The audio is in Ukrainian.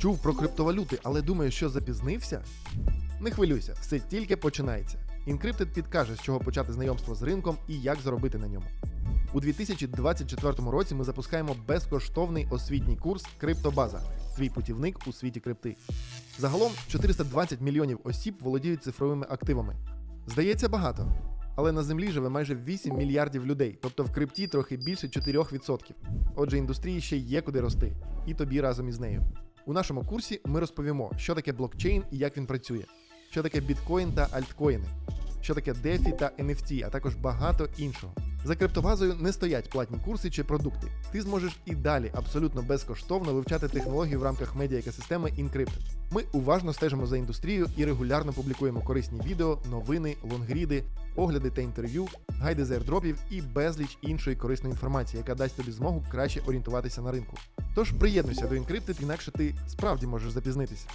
Чув про криптовалюти, але думаю, що запізнився? Не хвилюйся, все тільки починається. Encrypted підкаже, з чого почати знайомство з ринком і як заробити на ньому. У 2024 році ми запускаємо безкоштовний освітній курс Криптобаза твій путівник у світі крипти. Загалом 420 мільйонів осіб володіють цифровими активами. Здається, багато. Але на землі живе майже 8 мільярдів людей, тобто в крипті трохи більше 4%. Отже, індустрії ще є куди рости, і тобі разом із нею. У нашому курсі ми розповімо, що таке блокчейн і як він працює, що таке біткоін та альткоїни, що таке DeFi та NFT, а також багато іншого. За криптобазою не стоять платні курси чи продукти. Ти зможеш і далі абсолютно безкоштовно вивчати технології в рамках медіаекосистеми Encrypted. Ми уважно стежимо за індустрією і регулярно публікуємо корисні відео, новини, лонгріди, огляди та інтерв'ю, гайди з airdropів і безліч іншої корисної інформації, яка дасть тобі змогу краще орієнтуватися на ринку. Тож приєднуйся до Encrypted, інакше ти справді можеш запізнитися.